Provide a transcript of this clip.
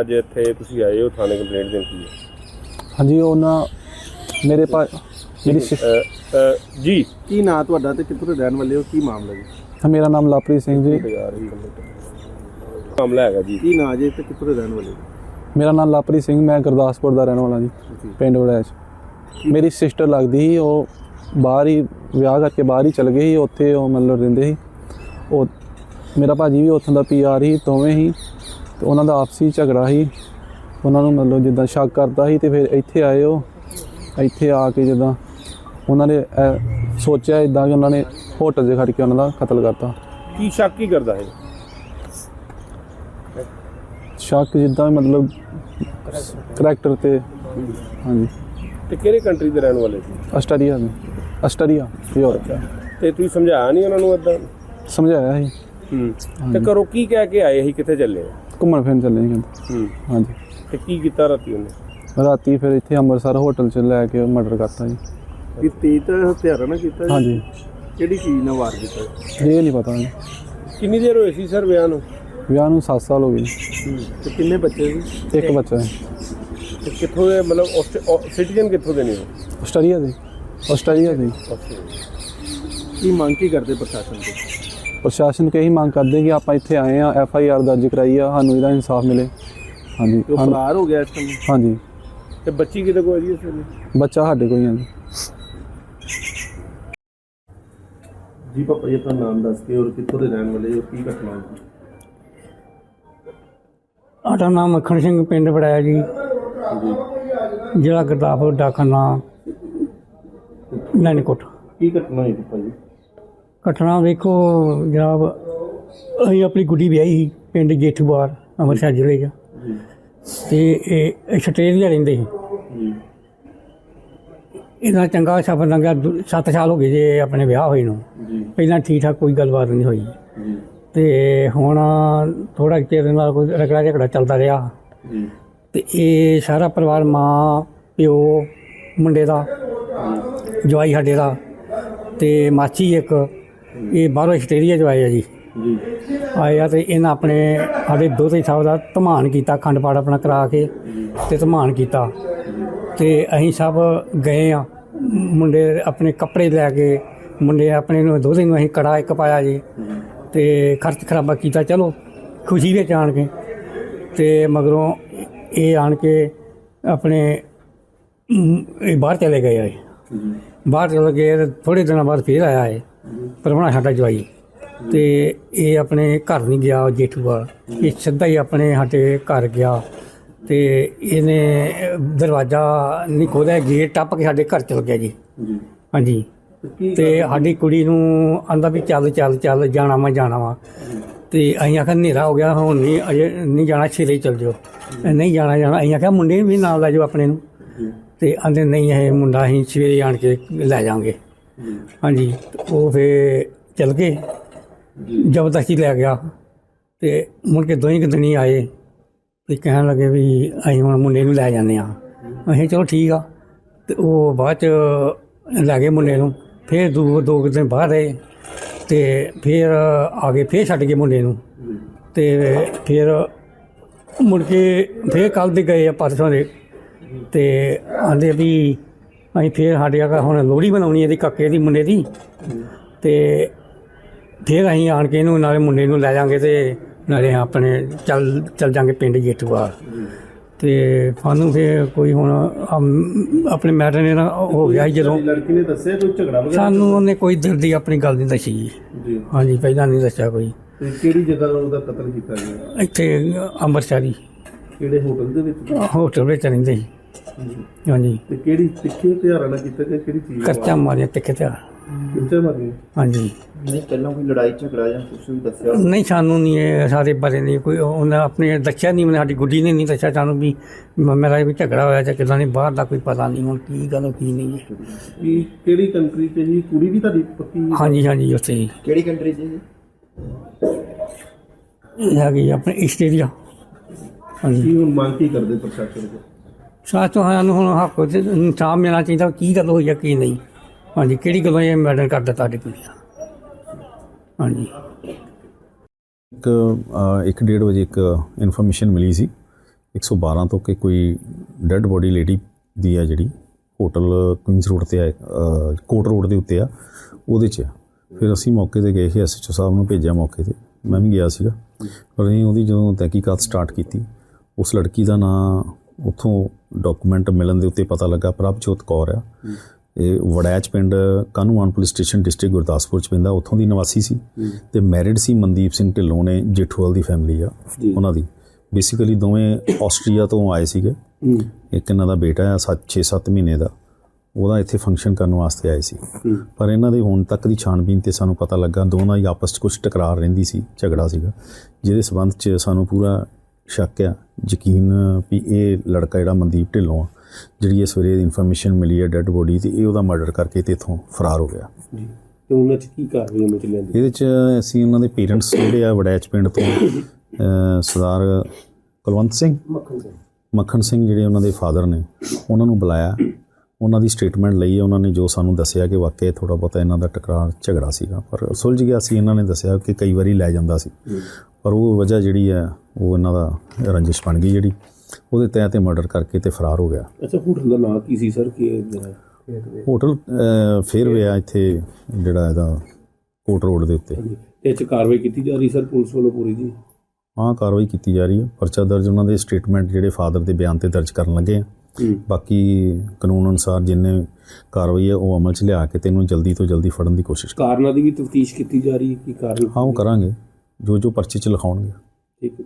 ਅੱਜ ਇੱਥੇ ਤੁਸੀਂ ਆਏ ਹੋ ਥਾਣੇ ਕੰਪਲੇਂਟ ਦੇਣ ਕੀ ਹੈ? ਹਾਂਜੀ ਉਹ ਨਾ ਮੇਰੇ ਪਾ ਮੇਰੀ ਸਿਸ- ਅ, ਅ, ਜੀ। ਕੀ ਨਾਂ ਤੁਹਾਡਾ ਤੇ ਕਿੱਥੋਂ ਦੇ ਰਹਿਣ ਵਾਲੇ ਹੋ? ਕੀ ਮਾਮਲਾ ਜੀ? ਮੇਰਾ ਨਾਮ ਲਵਪ੍ਰੀਤ ਸਿੰਘ ਜੀ। ਮਾਮਲਾ ਹੈਗਾ ਜੀ। ਕੀ ਨਾਂ ਜੇ ਤੇ ਕਿੱਥੋਂ ਦੇ ਰਹਿਣ ਵਾਲੇ ਹੋ? ਮੇਰਾ ਨਾਮ ਲਵਪ੍ਰੀਤ ਸਿੰਘ ਮੈਂ ਗੁਰਦਾਸਪੁਰ ਦਾ ਰਹਿਣ ਵਾਲਾ ਜੀ ਜੀ। ਪਿੰਡ ਵੜੈਚ। ਮੇਰੀ ਸਿਸਟਰ ਲੱਗਦੀ ਸੀ ਉਹ ਬਾਹਰ ਹੀ ਵਿਆਹ ਕਰਕੇ ਬਾਹਰ ਹੀ ਚਲ ਗਏ ਸੀ ਉੱਥੇ ਉਹ ਮਤਲਬ ਰਹਿੰਦੇ ਸੀ। ਉਹ ਮੇਰਾ ਭਾਜੀ ਵੀ ਉੱਥੋਂ ਦਾ ਪੀਆਰ ਹੀ ਦੋਵੇਂ ਹੀ। ਤੇ ਉਹਨਾਂ ਦਾ ਆਪਸੀ ਝਗੜਾ ਸੀ। ਉਹਨਾਂ ਨੂੰ ਮਤਲਬ ਜਿੱਦਾਂ ਸ਼ੱਕ ਕਰਦਾ ਸੀ ਤੇ ਫਿਰ ਇੱਥੇ ਆਏ ਉਹ। ਇੱਥੇ ਆ ਕੇ ਜਿੱਦਾਂ ਉਹਨਾਂ ਨੇ ਸੋਚਿਆ ਇਦਾਂ ਕਿ ਉਹਨਾਂ ਨੇ ਹੋਟਲ 'ਚ ਖੜ ਕੇ ਉਹਨਾਂ ਦਾ ਕਤਲ ਕਰਤਾ। ਕੀ ਸ਼ੱਕ ਕੀ ਕਰਦਾ ਹੈ ਸ਼ੱਕ ਜਿੱਦਾਂ ਮਤਲਬ ਕਰੈਕਟਰ ਤੇ ਹਾਂਜੀ। ਤੇ ਕਿਹੜੇ ਕੰਟਰੀ ਦੇ ਰਹਿਣ ਵਾਲੇ ਸੀ? ਆਸਟਰੀਆ ਦੇ। ਆਸਟਰੀਆ ਯੂਰਪ ਤੇ ਤੁਸੀਂ ਸਮਝਾਇਆ ਨਹੀਂ ਉਹਨਾਂ ਨੂੰ ਇਦਾਂ ਸਮਝਾਇਆ ਸੀ। ਹੂੰ। ਤੇ ਕਰੋ ਕੀ ਕਹਿ ਕੇ ਆਏ ਸੀ? ਕਿੱਥੇ ਚੱਲੇ? ਘੁੰਮਣ ਫਿਰਨ ਚੱਲੇ ਸੀ ਕਹਿੰਦੇ। ਹੂੰ। ਹਾਂਜੀ। ਤੇ ਕੀ ਕੀਤਾ ਰਾਤੀ ਉਹਨੇ? ਰਾਤੀ ਫਿਰ ਇੱਥੇ ਅੰਮ੍ਰਿਤਸਰ ਹੋਟਲ 'ਚ ਲੈ ਕੇ ਮਰਡਰ ਕਰਤਾ ਜੀ। ਕੀ ਤੀਤ ਹਥਿਆਰਾਂ ਨਾਲ ਕੀਤਾ ਜੀ? ਹਾਂਜੀ। ਕਿਹੜੀ ਚੀਜ਼ ਨਾਲ ਵਾਰ ਕੀਤਾ ਜੀ? ਇਹ ਨਹੀਂ ਪਤਾ ਜੀ। ਕਿੰਨੀ ਦੇਰ ਹੋਈ ਸੀ ਸਰ ਵਿਆਹ ਨੂੰ? ਵਿਆਹ ਨੂੰ 7 ਸਾਲ ਹੋ ਗਏ ਜੀ। ਤੇ ਕਿੰਨੇ ਬੱਚੇ ਸੀ? ਇੱਕ ਬੱਚਾ ਹੈ। ਤੇ ਕਿੱਥੋਂ ਦੇ ਮਤਲਬ ਸਿਟੀਜ਼ਨ ਕਿੱਥੋਂ ਦੇ ਨੇ ਉਹ? ਆਸਟਰੀਆ ਦੇ। ਆਸਟਰੀਆ ਦੇ। ਕੀ ਮੰਗ ਕੀ ਕਰਦੇ ਪ੍ਰਸ਼ਾਸਨ ਤੋਂ? ਪ੍ਰਸ਼ਾਸਨ ਕਹੀ ਮੰਗ ਕਰਦੇ ਕਿ ਆਪਾਂ ਇੱਥੇ ਆਏ ਆ ਐਫ ਆਈ ਆਰ ਦਰਜ ਕਰਾਈ ਆ ਸਾਨੂੰ ਇਹਦਾ ਇਨਸਾਫ ਮਿਲੇ। ਹਾਂਜੀ ਉਹ ਫਰਾਰ ਹੋ ਗਿਆ ਇਸ ਟਾਈਮ ਹਾਂਜੀ। ਤੇ ਬੱਚੀ ਕਿਤੇ ਕੋਈ ਜੀ ਇਸ ਵੇਲੇ ਬੱਚਾ ਸਾਡੇ ਕੋਲ ਹੀ ਆ ਜੀ। ਜੀ ਪਾਪਾ ਜੀ ਆਪਣਾ ਨਾਮ ਦੱਸ ਕੇ ਔਰ ਕਿੱਥੋਂ ਦੇ ਰਹਿਣ ਵਾਲੇ ਹੋ? ਕੀ ਘਟਨਾ ਹੋਈ? ਸਾਡਾ ਨਾਮ ਮੱਖਣ ਸਿੰਘ ਪਿੰਡ ਬੜਾਇਆ ਜੀ। ਜ਼ਿਲ੍ਹਾ ਗੁਰਦਾਸਪੁਰ ਡਾਕਖਾਨਾ ਨੈਣਕੋਟ ਕੀ ਘਟਨਾ ਹੋਈ ਪਾਪਾ ਜੀ? ਘਟਨਾ ਵੇਖੋ ਜਨਾਬ ਅਸੀਂ ਆਪਣੀ ਗੁੱਡੀ ਵਿਆਹੀ ਸੀ ਪਿੰਡ ਜੇਠੂਵਾਰ ਅੰਮ੍ਰਿਤਸਰ ਜ਼ਿਲ੍ਹੇ 'ਚ। ਤੇ ਇਹ ਆਸਟ੍ਰੇਲੀਆ ਰਹਿੰਦੇ ਸੀ। ਇਹਨਾਂ ਚੰਗਾ ਸਫਰ ਲੰਘਿਆ 7 ਸਾਲ ਹੋ ਗਏ ਜੇ ਆਪਣੇ ਵਿਆਹ ਹੋਏ ਨੂੰ। ਪਹਿਲਾਂ ਠੀਕ ਠਾਕ ਕੋਈ ਗੱਲਬਾਤ ਨਹੀਂ ਹੋਈ। ਤੇ ਹੁਣ ਥੋੜਾ ਚਿਰ ਨਾਲ ਕੋਈ ਰਗੜਾ ਝਗੜਾ ਚੱਲਦਾ ਰਿਹਾ। ਤੇ ਇਹ ਸਾਰਾ ਪਰਿਵਾਰ ਮਾਂ ਪਿਓ ਮੁੰਡੇ ਦਾ ਜਵਾਈ ਸਾਡੇ ਦਾ। ਤੇ ਮਾਚੀ ਇੱਕ ਇਹ ਬਾਹਰੋਂ ਆਸਟ੍ਰੇਲੀਆ ਚ ਆਏ ਆ ਜੀ। ਜੀ। ਆਏ ਆ ਤੇ ਇਹਨਾਂ ਆਪਣੇ ਸਾਡੇ ਦੋਤੇ ਸਾਹਿਬ ਦਾ ਧਮਾਨ ਕੀਤਾ ਅਖੰਡ ਪਾਠ ਆਪਣਾ ਕਰਾ ਕੇ ਤੇ ਧਮਾਨ ਕੀਤਾ। ਤੇ ਅਸੀਂ ਸਭ ਗਏ ਆ ਮੁੰਡੇ ਆਪਣੇ ਕੱਪੜੇ ਲੈ ਕੇ ਮੁੰਡੇ ਆਪਣੇ ਨੂੰ ਦੋਤੇ ਨੂੰ ਅਸੀਂ ਕੜਾ ਇੱਕ ਪਾਇਆ ਜੀ। ਤੇ ਖਰਚ ਖਰਾਬਾ ਕੀਤਾ ਚਲੋ ਖੁਸ਼ੀ ਵਿੱਚ ਆਣ ਕੇ। ਤੇ ਮਗਰੋਂ ਇਹ ਆਣ ਕੇ ਆਪਣੇ ਇਹ ਬਾਹਰ ਚਲੇ ਗਏ ਆ ਬਾਹਰ ਚਲੇ ਗਏ ਥੋੜੇ ਦਿਨਾਂ ਬਾਅਦ ਫੇਰ ਆਇਆ ਹੈ ਪਰਮਣਾ ਸਾਡਾ ਜਵਾਈ। ਤੇ ਇਹ ਆਪਣੇ ਘਰ ਨਹੀਂ ਗਿਆ ਜੇਠੂਵਾਲ ਇਹ ਸਿੱਧਾ ਹੀ ਆਪਣੇ ਸਾਡੇ ਘਰ ਗਿਆ। ਤੇ ਇਹਨੇ ਦਰਵਾਜ਼ਾ ਨਹੀਂ ਖੋਲ੍ਹਿਆ ਗੇਟ ਟੱਪ ਕੇ ਸਾਡੇ ਘਰ ਚਲ ਗਿਆ ਜੀ। ਹਾਂਜੀ। ਤੇ ਸਾਡੀ ਕੁੜੀ ਨੂੰ ਆਂਦਾ ਵੀ ਚੱਲ ਚੱਲ ਚੱਲ ਜਾਣਾ ਮੈਂ ਜਾਣਾ ਵਾ। ਤੇ ਅਸੀਂ ਆਖਿਆ ਹਨੇਰਾ ਹੋ ਗਿਆ ਹੁਣ ਨਹੀਂ ਅਜੇ ਨਹੀਂ ਜਾਣਾ ਛੇਲੇ ਚੱਲ ਜਾਓ। ਨਹੀਂ ਜਾਣਾ ਜਾਣਾ। ਅਸੀਂ ਆਖਿਆ ਮੁੰਡੇ ਵੀ ਨਾਲ ਲੈ ਜਾਓ ਆਪਣੇ ਨੂੰ। ਤੇ ਆਂਦੇ ਨਹੀਂ ਇਹ ਮੁੰਡਾ ਅਸੀਂ ਸਵੇਰੇ ਆਣ ਕੇ ਲੈ ਜਾਾਂਗੇ ਹਾਂਜੀ, ਉਹ ਫੇ ਚਲ ਗਏ। ਜ਼ਬਰਦਸਤੀ ਲੈ ਗਿਆ। ਤੇ ਮੁੜ ਕੇ ਦੋਹੀਂ ਕੁ ਦਿਨੀ ਆਏ। ਤੇ ਕਹਿਣ ਲੱਗੇ ਵੀ ਅਸੀਂ ਹੁਣ ਮੁੰਡੇ ਨੂੰ ਲੈ ਜਾਂਦੇ ਆ ਅਸੀਂ ਚਲੋ ਠੀਕ ਆ। ਤੇ ਉਹ ਬਾਅਦ ਚ ਲੈ ਗਏ ਮੁੰਡੇ ਨੂੰ। ਫੇਰ ਦੋ ਦੋ ਕੁ ਦਿਨ ਬਾਹਰ ਰਹੇ ਤੇ ਫੇਰ ਆ ਗਏ, ਫੇਰ ਛੱਡ ਗਏ ਮੁੰਡੇ ਨੂੰ। ਤੇ ਫੇਰ ਮੁੜ ਕੇ ਫੇਰ ਕੱਲ ਦੇ ਗਏ ਆ, ਪਰਸੋਂ ਦੇ। ਤੇ ਆਂਦੇ ਵੀ ਅਸੀਂ ਫੇਰ ਸਾਡੇ ਆ ਹੁਣ ਲੋਹੜੀ ਬਣਾਉਣੀ ਇਹਦੀ ਕੱਕੇ ਦੀ ਮੁੰਡੇ ਦੀ। ਤੇ ਫੇਰ ਅਸੀਂ ਆਣ ਕੇ ਇਹਨੂੰ ਨਾਲੇ ਮੁੰਡੇ ਨੂੰ ਲੈ ਜਾਾਂਗੇ ਤੇ ਨਾਲੇ ਆਪਣੇ ਚੱਲ ਚੱਲ ਜਾਾਂਗੇ ਪਿੰਡ ਜੇਠੂਆ ਤੇ ਸਾਨੂੰ ਫੇਰ ਕੋਈ ਹੁਣ ਆਪਣੇ ਮੈਟਰ ਨੇ ਨਾ ਹੋ ਗਿਆ ਜਦੋਂ। ਲੜਕੀ ਨੇ ਦੱਸਿਆ ਕੋਈ ਝਗੜਾ ਵਗੈਰਾ? ਸਾਨੂੰ ਉਹਨੇ ਕੋਈ ਦਿਲ ਦੀ ਆਪਣੀ ਗੱਲ ਨਹੀਂ ਦੱਸੀ ਜੀ। ਹਾਂਜੀ ਪਹਿਲਾਂ ਨਹੀਂ ਦੱਸਿਆ ਕੋਈ। ਕਿਹੜੀ ਜਗ੍ਹਾ ਉਹਦਾ ਕਤਲ ਕੀਤਾ ਗਿਆ? ਇੱਥੇ ਅੰਮ੍ਰਿਤਸਰੀ। ਕਿਹੜੇ ਹੋਟਲ ਦੇ ਵਿੱਚ? ਹੋਟਲ ਵਿੱਚ ਰਹਿੰਦੇ ਸੀ। ਹਾਂਜੀ। ਤੇ ਕਿਹੜੀ ਤਿੱਖੇ ਹਥਿਆਰਾਂ ਨਾਲ ਕੀਤਾ ਗਿਆ ਕਿਹੜੀ ਚੀਜ਼ ਕਰਚਾ ਮਾਰਿਆ ਤਿੱਖੇ ਤੇ ਕਿੱਥੇ ਮਾਰੀ ਹਾਂਜੀ। ਨਹੀਂ ਪਹਿਲਾਂ ਕੋਈ ਲੜਾਈ ਝਗੜਾ ਜਾਂ ਕੁਝ ਵੀ ਦੱਸਿਆ? ਨਹੀਂ ਸਾਨੂੰ ਨਹੀਂ ਇਹ ਸਾਰੇ ਬਾਰੇ ਨਹੀਂ ਕੋਈ ਉਹਨੇ ਆਪਣੇ ਦੱਸਿਆ ਨਹੀਂ ਮੈਨੂੰ ਸਾਡੀ ਗੁੱਡੀ ਨੇ ਨਹੀਂ ਦੱਸਿਆ ਸਾਨੂੰ ਵੀ ਮ- ਮੇਰਾ ਵੀ ਝਗੜਾ ਹੋਇਆ ਜਾਂ ਕਿਦਾਂ ਨਹੀਂ ਬਾਹਰ ਦਾ ਕੋਈ ਪਤਾ ਨਹੀਂ ਹੁਣ ਕੀ ਗੱਲ ਕੀ ਨਹੀਂ। ਹੈ ਕੀ ਕਿਹੜੀ ਕੰਟਰੀ ਤੇ ਜੀ? ਕੁੜੀ ਵੀ ਤੁਹਾਡੀ ਪੱਕੀ ਹਾਂਜੀ ਹਾਂਜੀ ਉੱਥੇ ਹੀ। ਕਿਹੜੀ ਕੰਟਰੀ 'ਚ ਜੀ? ਇਹ ਹੈਗੀ ਆਪਣੇ ਆਸਟ੍ਰੇਲੀਆ ਹਾਂਜੀ। ਕੀ ਹੁਣ ਮੰਗ ਕੀ ਕਰਦੇ ਪ੍ਰਸ਼ਾਸਨ ਕੋਲ ਸਾਥ ਤੋਂ ਸਾਨੂੰ ਹੁਣ ਹੱਕ ਤੇ ਇਨਸਾਫ ਮਿਲਣਾ ਚਾਹੀਦਾ, ਕੀ ਗੱਲ ਹੋਈ ਹੈ ਕੀ ਨਹੀਂ? ਹਾਂਜੀ, ਕਿਹੜੀ ਗੱਲੋਂ ਇਹ ਮੈਡਰ ਕਰ ਦਿੱਤਾ ਕੁੜੀ ਦਾ? ਹਾਂਜੀ। ਇੱਕ ਇੱਕ ਡੇਢ ਵਜੇ ਇੱਕ ਇਨਫੋਰਮੇਸ਼ਨ ਮਿਲੀ ਸੀ 112 ਤੋਂ ਕਿ ਕੋਈ ਡੈੱਡ ਬੋਡੀ ਲੇਡੀ ਦੀ ਆ ਜਿਹੜੀ, ਹੋਟਲ ਕੁਇਨਸ ਰੋਡ ਤੇ ਆ ਕੋਟ ਰੋਡ ਦੇ ਉੱਤੇ ਆ, ਉਹਦੇ 'ਚ ਫਿਰ ਅਸੀਂ ਮੌਕੇ ਤੇ ਗਏ ਸੀ ਐਸਐਚਓ ਸਾਹਿਬ ਨੂੰ ਭੇਜਿਆ ਮੌਕੇ ਤੇ, ਮੈਂ ਵੀ ਗਿਆ ਸੀਗਾ। ਪਰ ਅਸੀਂ ਉਹਦੀ ਜਦੋਂ ਤਹਿਕੀਕਾਤ ਸਟਾਰਟ ਕੀਤੀ, ਉਸ ਲੜਕੀ ਦਾ ਨਾਂ ਉੱਥੋਂ ਡਾਕੂਮੈਂਟ ਮਿਲਣ ਦੇ ਉੱਤੇ ਪਤਾ ਲੱਗਾ ਪ੍ਰਭਜੋਤ ਕੌਰ ਆ। ਇਹ ਵੜੈਚ ਪਿੰਡ Kahnuwan police station district Gurdaspur ਚ ਪੈਂਦਾ ਉੱਥੋਂ ਦੀ ਨਿਵਾਸੀ ਸੀ। ਤੇ ਮੈਰਿਡ ਸੀ ਮਨਦੀਪ ਸਿੰਘ ਢਿੱਲੋਂ ਨੇ ਜੇਠੂਵਾਲ ਦੀ ਫੈਮਿਲੀ ਆ ਉਹਨਾਂ ਦੀ। ਬੇਸਿਕਲੀ ਦੋਵੇਂ ਆਸਟਰੀਆ ਤੋਂ ਆਏ ਸੀਗੇ। ਇੱਕ ਇਹਨਾਂ ਦਾ ਬੇਟਾ ਆ 6-7 ਮਹੀਨੇ ਦਾ। ਉਹਦਾ ਇੱਥੇ ਫੰਕਸ਼ਨ ਕਰਨ ਵਾਸਤੇ ਆਏ ਸੀ। ਪਰ ਇਹਨਾਂ ਦੇ ਹੁਣ ਤੱਕ ਦੀ ਛਾਣਬੀਨ ਤੇ ਸਾਨੂੰ ਪਤਾ ਲੱਗਾ ਦੋਨਾਂ ਦੀ ਆਪਸ 'ਚ ਕੁਝ ਟਕਰਾਰ ਰਹਿੰਦੀ ਸੀ ਝਗੜਾ ਸੀਗਾ। ਜਿਹਦੇ ਸਬੰਧ 'ਚ ਸਾਨੂੰ ਪੂਰਾ ਸ਼ੱਕ ਆ ਯਕੀਨ ਵੀ ਇਹ ਲੜਕਾ ਜਿਹੜਾ ਮਨਦੀਪ ਢਿੱਲੋਂ ਆ ਜਿਹੜੀ ਇਸ ਵੇਲੇ ਇਨਫੋਰਮੇਸ਼ਨ ਮਿਲੀ ਹੈ ਡੈੱਡ ਬੋਡੀ ਤੇ ਇਹ ਉਹਦਾ ਮਰਡਰ ਕਰਕੇ ਤੇ ਇਥੋਂ ਫਰਾਰ ਹੋ ਗਿਆ। ਜੀ ਤੇ ਉਹਨਾਂ ਚ ਕੀ ਕਾਰਵਾਈ ਅਮਲ ਚ ਲਿਆਂਦੀ? ਇਹਦੇ ਚ ਅਸੀਂ ਉਹਨਾਂ ਦੇ ਪੇਰੈਂਟਸ ਜਿਹੜੇ ਆ ਵੜੈਚ ਪਿੰਡ ਤੋਂ ਸਰਦਾਰ ਕੁਲਵੰਤ ਸਿੰਘ ਮੱਖਣ ਸਿੰਘ। ਮੱਖਣ ਸਿੰਘ ਜਿਹੜੇ ਉਹਨਾਂ ਦੇ ਫਾਦਰ ਨੇ ਉਹਨਾਂ ਨੂੰ ਬੁਲਾਇਆ। ਉਹਨਾਂ ਦੀ ਸਟੇਟਮੈਂਟ ਲਈ ਉਹਨਾਂ ਨੇ ਜੋ ਸਾਨੂੰ ਦੱਸਿਆ ਕਿ ਵਾਕਿਆ ਥੋੜਾ ਬਹੁਤਾ ਇਹਨਾਂ ਦਾ ਟਕਰਾਰ ਝਗੜਾ ਸੀਗਾ। ਪਰ ਸੁਲਝ ਗਿਆ ਸੀ ਇਹਨਾਂ ਨੇ ਦੱਸਿਆ ਕਿ ਕਈ ਵਾਰੀ ਲੈ ਜਾਂਦਾ ਸੀ। ਪਰ ਉਹ ਵਜ੍ਹਾ ਜਿਹੜੀ ਹੈ ਉਹ ਇਹਨਾਂ ਦਾ ਰੰਜਿਸ਼ ਬਣ ਗਈ ਜਿਹੜੀ। ਉਹਦੇ ਤਹਿ ਤੇ ਮਰਡਰ ਕਰਕੇ ਤੇ ਫਰਾਰ ਹੋ ਗਿਆ। ਅੱਛਾ ਹੋਟਲ ਦਾ ਨਾਂ ਕੀ ਸੀ ਸਰ? ਕਿ ਹੋਟਲ ਅਹ, ਫੇਅਰਵੇ ਆ ਇੱਥੇ ਜਿਹੜਾ ਇਹਦਾ ਕੋਟ ਰੋਡ ਦੇ ਉੱਤੇ। ਤੇ ਇਹ ਚ ਕਾਰਵਾਈ ਕੀਤੀ ਜਾ ਰਹੀ ਸਰ ਪੁਲਿਸ ਵੱਲੋਂ ਪੂਰੀ ਜੀ? ਹਾਂ ਕਾਰਵਾਈ ਕੀਤੀ ਜਾ ਰਹੀ ਹੈ। ਪਰਚਾ ਦਰਜ ਉਹਨਾਂ ਦੇ ਸਟੇਟਮੈਂਟ ਜਿਹੜੇ ਫਾਦਰ ਦੇ ਬਿਆਨ ਤੇ ਦਰਜ ਕਰਨ ਲੱਗੇ ਆ। ਬਾਕੀ ਕਾਨੂੰਨ ਅਨੁਸਾਰ ਜਿੰਨੇ ਕਾਰਵਾਈ ਹੈ ਉਹ ਅਮਲ 'ਚ ਲਿਆ ਕੇ ਤੈਨੂੰ ਜਲਦੀ ਤੋਂ ਜਲਦੀ ਫੜਨ ਦੀ ਕੋਸ਼ਿਸ਼ ਕਰ ਕਾਰਨਾਂ ਦੀ ਵੀ ਤਫਤੀਸ਼ ਕੀਤੀ ਜਾ ਰਹੀ ਹੈ ਕੀ ਕਾਰਨ ਹਾਂ ਉਹ ਕਰਾਂਗੇ। ਜੋ ਜੋ ਪਰਚੇ 'ਚ ਲਿਖਾਉਣਗੇ। ਠੀਕ ਹੈ।